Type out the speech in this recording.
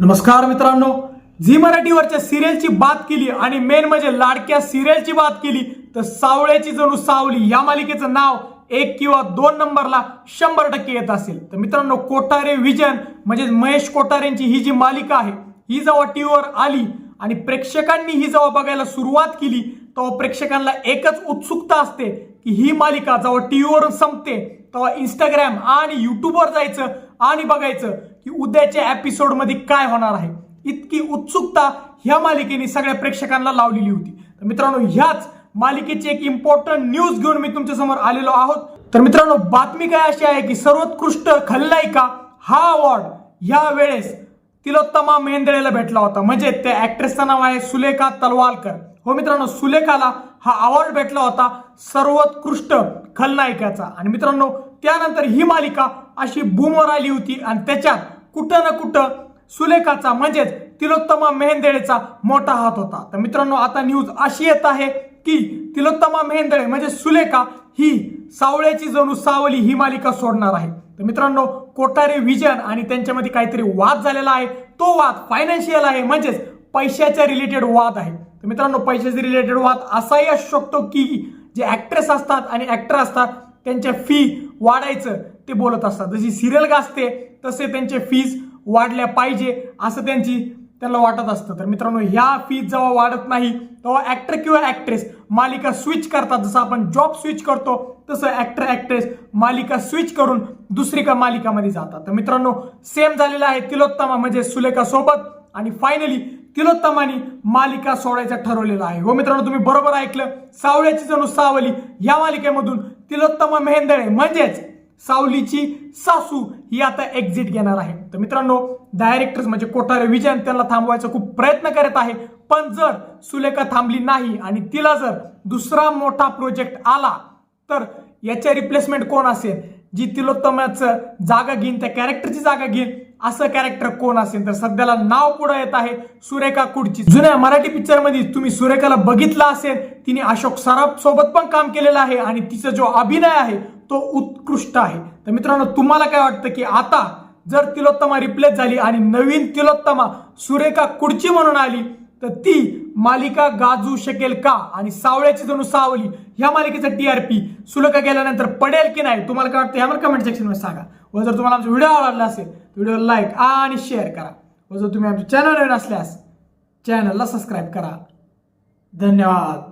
नमस्कार मित्रांनो झी मराठीवरच्या सिरियलची बात केली आणि मेन म्हणजे लाडक्या सिरियलची बात केली तर सावळ्याची जणू सावली या मालिकेचं नाव एक किंवा दोन नंबरला शंभर टक्के येत असेल. तर मित्रांनो कोठारे विजन म्हणजे महेश कोठारेंची ही जी मालिका आहे ही जेव्हा टीव्हीवर आली आणि प्रेक्षकांनी ही जेव्हा बघायला सुरुवात केली तेव्हा प्रेक्षकांना एकच उत्सुकता असते की ही मालिका जेव्हा टीव्हीवर संपते तेव्हा इंस्टाग्राम आणि युट्यूबवर जायचं आणि बघायचं की उद्याच्या एपिसोडमध्ये काय होणार आहे. इतकी उत्सुकता ह्या मालिकेने सगळ्या प्रेक्षकांना लावलेली होती. तर मित्रांनो ह्याच मालिकेची एक इम्पॉर्टंट न्यूज घेऊन मी तुमच्यासमोर आलेलो आहोत. तर मित्रांनो बातमी काय अशी आहे की सर्वोत्कृष्ट खलनायिका हा अवॉर्ड ह्या वेळेस तिलोत्तमा मेंदळेला भेटला होता. म्हणजे त्या ऍक्ट्रेसचं नाव आहे सुलेखा तलवालकर. हो मित्रांनो सुलेखाला हा अवॉर्ड भेटला होता सर्वोत्कृष्ट खलनायिकाचा. आणि मित्रांनो त्यानंतर ही मालिका अशी बूमवर आली होती आणि त्याच्यात कुठं ना कुठं सुलेखाचा म्हणजेच तिलोत्तमा मेहेंदेळेचा मोठा हात होता. तर मित्रांनो आता न्यूज अशी येत आहे की तिलोत्तमा मेहेंदळे म्हणजे सुलेखा ही सावळ्याची जणू सावली ही मालिका सोडणार आहे. तर मित्रांनो कोठारे विजन आणि त्यांच्यामध्ये काहीतरी वाद झालेला आहे. तो वाद फायनान्शियल आहे म्हणजेच पैशाच्या रिलेटेड वाद आहे. तर मित्रांनो पैशाचे रिलेटेड वाद असाही असू शकतो की जे ऍक्ट्रेस असतात आणि ऍक्टर असतात त्यांच्या फी वाढायचं ते बोलत असतात. जशी सिरियल गाजते तसे त्यांचे फीज वाढल्या पाहिजे असं त्यांची त्यांना वाटत असतं. तर मित्रांनो ह्या फीज जेव्हा वाढत नाही तेव्हा ऍक्टर किंवा ऍक्ट्रेस मालिका स्विच करतात. जसं आपण जॉब स्विच करतो तसं ऍक्टर ऍक्ट्रेस मालिका स्विच करून दुसरी का मालिकामध्ये जातात. तर मित्रांनो सेम झालेला आहे तिलोत्तमा म्हणजे सुलेखा सोबत. आणि फायनली तिलोत्तमानी मालिका सोडायचं ठरवलेलं आहे. हो मित्रांनो तुम्ही बरोबर ऐकलं. सावळ्याची जणू सावली. या मालिकेमधून तिलोत्तमा मेहेंदळे म्हणजेच सावलीची सासू ही आता एक्झिट घेणार आहे. तर मित्रांनो डायरेक्टर्स म्हणजे कोठारे विजयन त्यांना थांबवायचा खूप प्रयत्न करत आहे. पण जर सुलेखा थांबली नाही आणि तिला जर दुसरा मोठा प्रोजेक्ट आला तर याच्या रिप्लेसमेंट कोण असेल? जी तिलोत्तमाचं जागा घेईन त्या कॅरेक्टरची जागा घेईन असं कॅरेक्टर कोण असेल तर सध्याला नाव पुढे येत आहे सुरेखा कुडची. जुन्या मराठी पिक्चरमध्ये तुम्ही सुरेखाला बघितला असेल तिने अशोक सराफ सोबत पण काम केलेलं आहे आणि तिचा जो अभिनय आहे तो उत्कृष्ट आहे. तर मित्रांनो तुम्हाला काय वाटतं की आता जर तिलोत्तमा रिप्लेस झाली आणि नवीन तिलोत्तमा सुरेखा कुडची म्हणून आली तर ती मालिका गाजू शकेल का? आणि सावळ्याची जणू सावली ह्या मालिकेचं टीआरपी सुलक गेल्यानंतर पडेल की नाही तुम्हाला काय वाटतं यावर कमेंट सेक्शनमध्ये सांगा. व जर तुम्हाला आमचा व्हिडिओ आवडला असेल व्हिडिओ लाईक आणि शेअर करा. व जर तुम्ही आमच्या चॅनल नवीन असल्यास चॅनलला सबस्क्राईब करा. धन्यवाद.